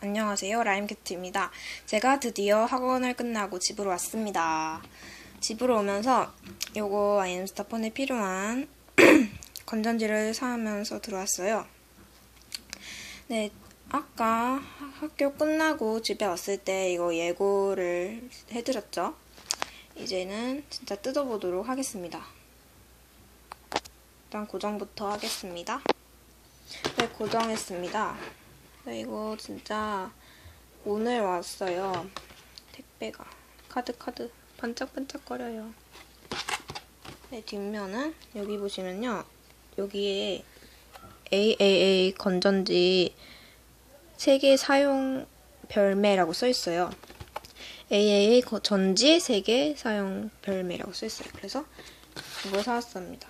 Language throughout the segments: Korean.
안녕하세요. 라임캐트입니다. 제가 드디어 학원을 끝나고 집으로 왔습니다. 집으로 오면서 요거 아이엠스타폰에 필요한 건전지를 사면서 들어왔어요. 네, 아까 학교 끝나고 집에 왔을 때 이거 예고를 해드렸죠? 이제는 진짜 뜯어보도록 하겠습니다. 일단 고정부터 하겠습니다. 네, 고정했습니다. 네, 이거 진짜 오늘 왔어요. 택배가. 카드, 카드. 반짝반짝거려요. 네, 뒷면은 여기 보시면요. 여기에 AAA 건전지 세계 사용 별매라고 써 있어요. AAA 전지 세계 사용 별매라고 써 있어요. 그래서 이걸 사왔습니다.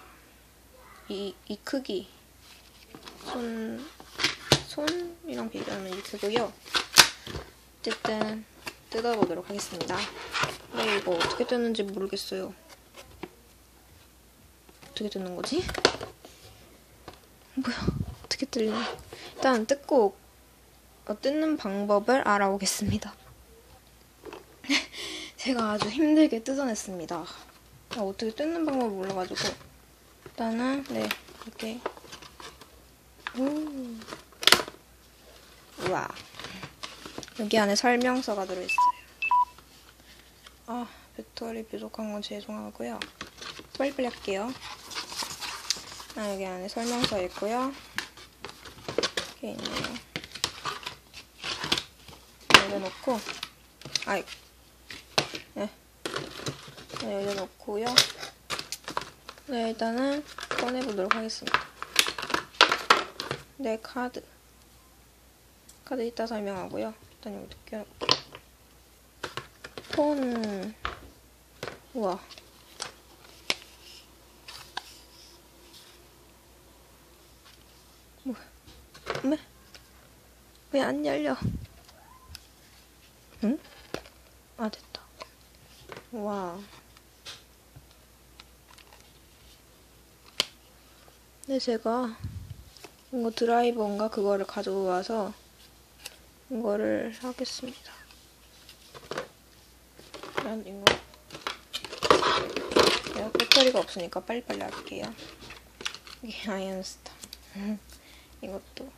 이, 이 크기. 손, 손이랑 비교하면 이 크고요. 어쨌든 뜯어보도록 하겠습니다. 근데 이거 어떻게 뜯는지 모르겠어요. 어떻게 뜯는 거지? 뭐야? 어떻게 뜯냐? 일단 뜯고 어, 뜯는 방법을 알아보겠습니다. 제가 아주 힘들게 뜯어냈습니다. 아, 어떻게 뜯는 방법을 몰라가지고 일단은 네 이렇게 오. 우와 여기 안에 설명서가 들어있어요. 아 배터리 부족한 건 죄송하고요. 빨리빨리 할게요. 아, 여기 안에 설명서 있고요. 이렇게 있네요. 열려놓고, 아이, 네. 네, 열려놓고요. 네, 일단은 꺼내보도록 하겠습니다. 네, 카드. 카드 이따 설명하고요. 일단 여기 껴놓을게요. 폰, 우와. 왜? 왜 안 열려? 응? 아, 됐다. 와. 네, 제가 이거 드라이버인가 그거를 가져와서 이거를 하겠습니다. 난 이거 내가 배터리가 없으니까 빨리빨리 할게요. 이게 아이언스타. 이것도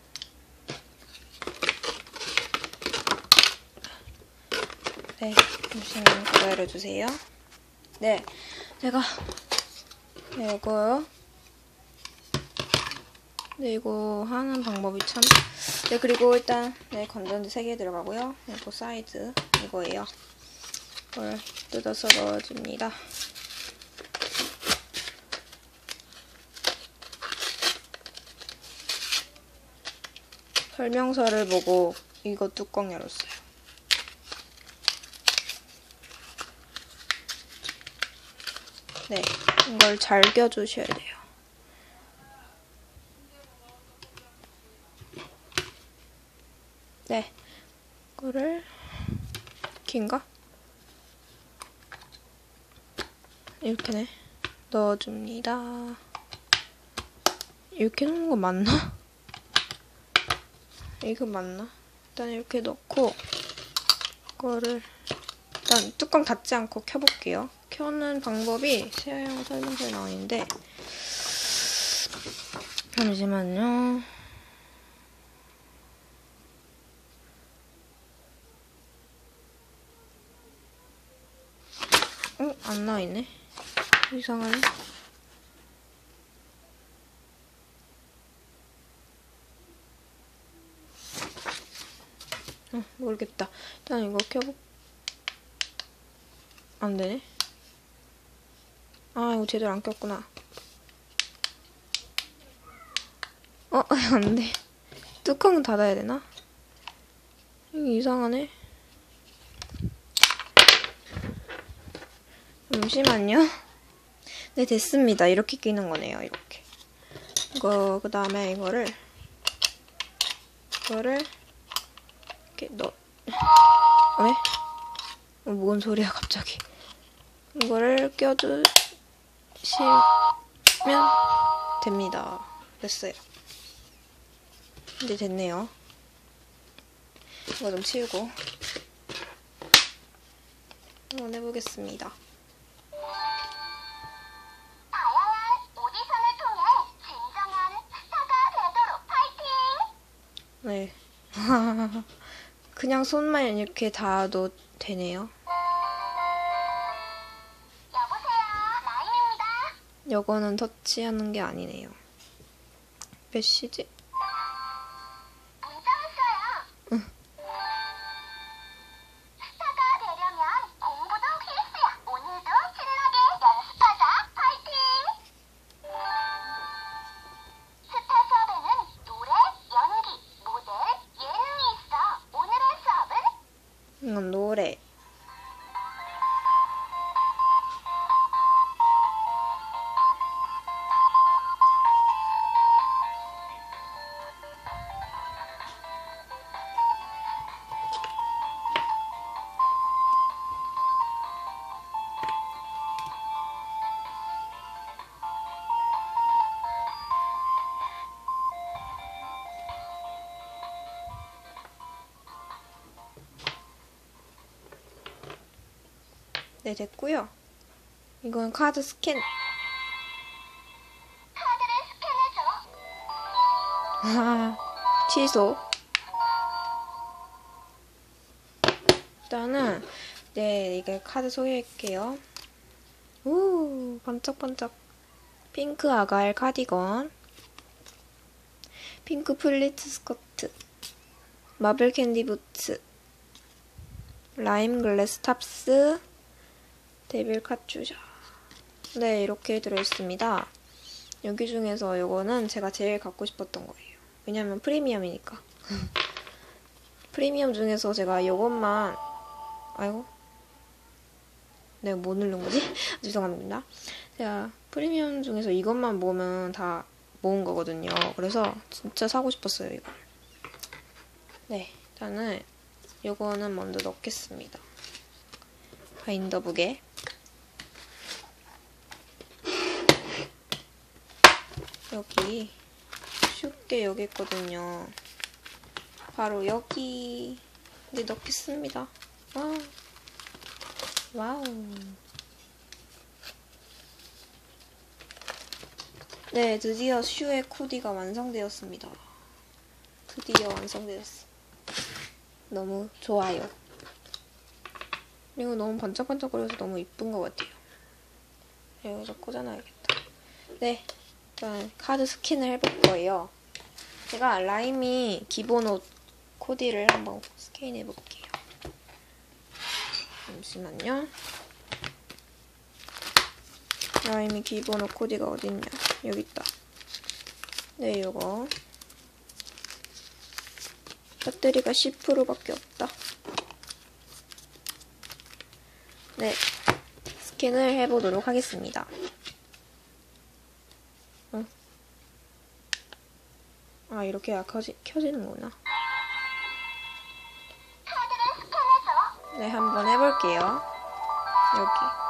네, 잠시만 기다려주세요. 네, 제가 네, 이거요. 네, 이거 하는 방법이 참. 네, 그리고 일단 네 건전지 3개 들어가고요. 이거 사이즈 이거예요. 이걸 뜯어서 넣어줍니다. 설명서를 보고 이거 뚜껑 열었어요. 네, 이걸 잘 껴주셔야 돼요. 네, 이거를 긴가? 이렇게네 넣어줍니다. 이렇게 넣는 거 맞나? 이거 맞나? 일단 이렇게 넣고 이거를 일단 뚜껑 닫지 않고 켜볼게요. 켜는 방법이 사용 설명서에 나와 있는데 잠시만요. 어? 안 나와 있네. 이상하네. 어, 모르겠다. 일단 이거 켜보. 안 되네. 아, 이거 제대로 안 켰구나. 어, 안 돼. 뚜껑 닫아야 되나? 이상하네. 잠시만요. 네, 됐습니다. 이렇게 끼는 거네요, 이렇게. 이거, 그 다음에 이거를, 이거를, 이렇게 넣, 왜? 어, 뭔 소리야, 갑자기. 이거를 껴주시면 됩니다. 됐어요. 이제 됐네요. 이거 좀 치우고 한번 해보겠습니다. 그냥 손만 이렇게 닿아도 되네요. 여보세요, 라임입니다. 요거는 터치하는 게 아니네요. 몇 시지? 이건 노래. 네, 됐고요. 이건 카드 스캔. 카드를 스캔해줘. 아, 취소. 일단은 네 이게 카드 소개할게요. 오 반짝반짝 핑크 아가일 카디건, 핑크 플리츠 스커트, 마블 캔디 부츠, 라임 글래스 탑스, 데빌 카츄샤. 네 이렇게 들어있습니다. 여기 중에서 이거는 제가 제일 갖고 싶었던 거예요. 왜냐면 프리미엄이니까. 프리미엄 중에서 제가 이것만 아이고 내가 뭐 누른 거지? 죄송합니다. 제가 프리미엄 중에서 이것만 모으면 다 모은 거거든요. 그래서 진짜 사고 싶었어요, 이거. 네, 일단은 이거는 먼저 넣겠습니다. 바인더북에 여기 쉽게 여기 있거든요. 바로 여기 네 넣겠습니다. 와. 와우. 네, 드디어 슈의 코디가 완성되었습니다. 드디어 완성되었어. 너무 좋아요. 그리고 너무 반짝반짝거려서 너무 이쁜 것 같아요. 여기서 꽂아놔야겠다. 네, 일단 카드 스캔을 해볼 거예요. 제가 라임이 기본 옷 코디를 한번 스캔해 볼게요. 잠시만요. 라임이 기본 옷 코디가 어딨냐? 여기 있다. 네, 이거. 배터리가 10%밖에 없다. 네, 스캔을 해보도록 하겠습니다. 아, 이렇게 켜지, 켜지는구나. 네, 한번 해볼게요. 여기.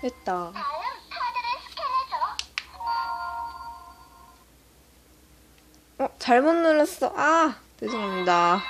됐다. 잘못 눌렀어. 아, 죄송합니다.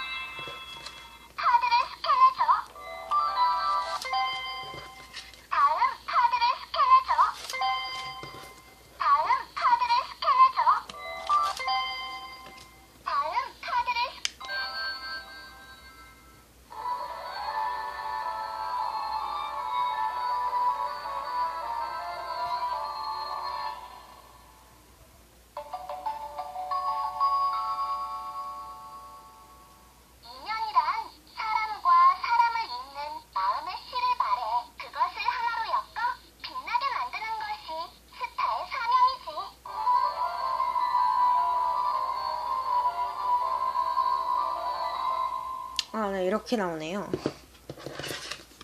이렇게 나오네요.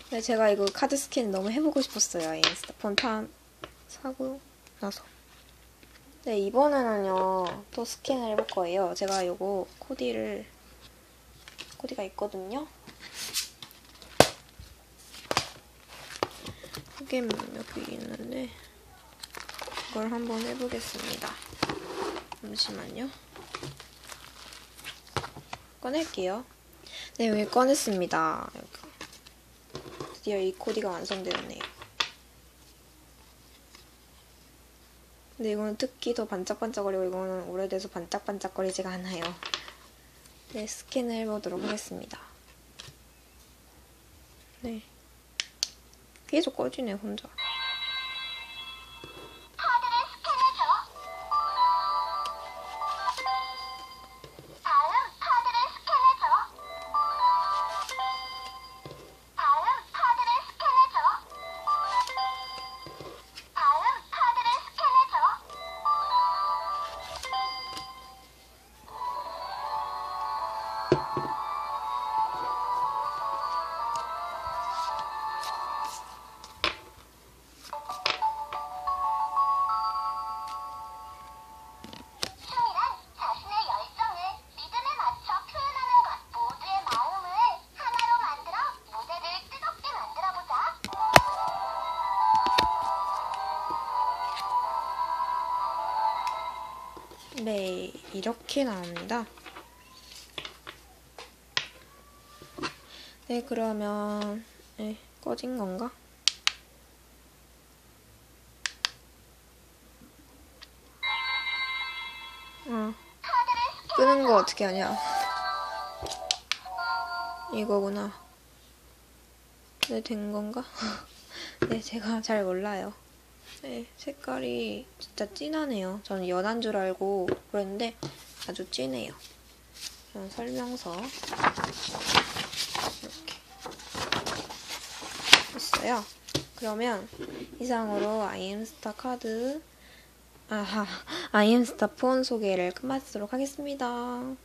네, 제가 이거 카드 스캔 너무 해보고 싶었어요. 이 인스타폰 판 사고 나서. 네, 이번에는요, 또 스캔을 해볼 거예요. 제가 요거 코디를, 코디가 있거든요. 이게 여기 있는데, 이걸 한번 해보겠습니다. 잠시만요. 꺼낼게요. 네, 여기 꺼냈습니다. 드디어 이 코디가 완성되었네요. 근데 이거는 특히 더 반짝반짝거리고 이거는 오래돼서 반짝반짝거리지가 않아요. 네, 스캔을 해보도록 하겠습니다. 네. 계속 꺼지네, 혼자. 이렇게 나옵니다. 네, 그러면, 네, 꺼진 건가? 어, 카드를 스캔. 끄는 거 어떻게 하냐? 이거구나. 네, 된 건가? 네, 제가 잘 몰라요. 네, 색깔이 진짜 진하네요. 저는 연한 줄 알고 그랬는데 아주 진해요. 저는 설명서 이렇게 있어요. 그러면 이상으로 아이엠스타 카드 아하 아이엠스타 폰 소개를 끝마치도록 하겠습니다.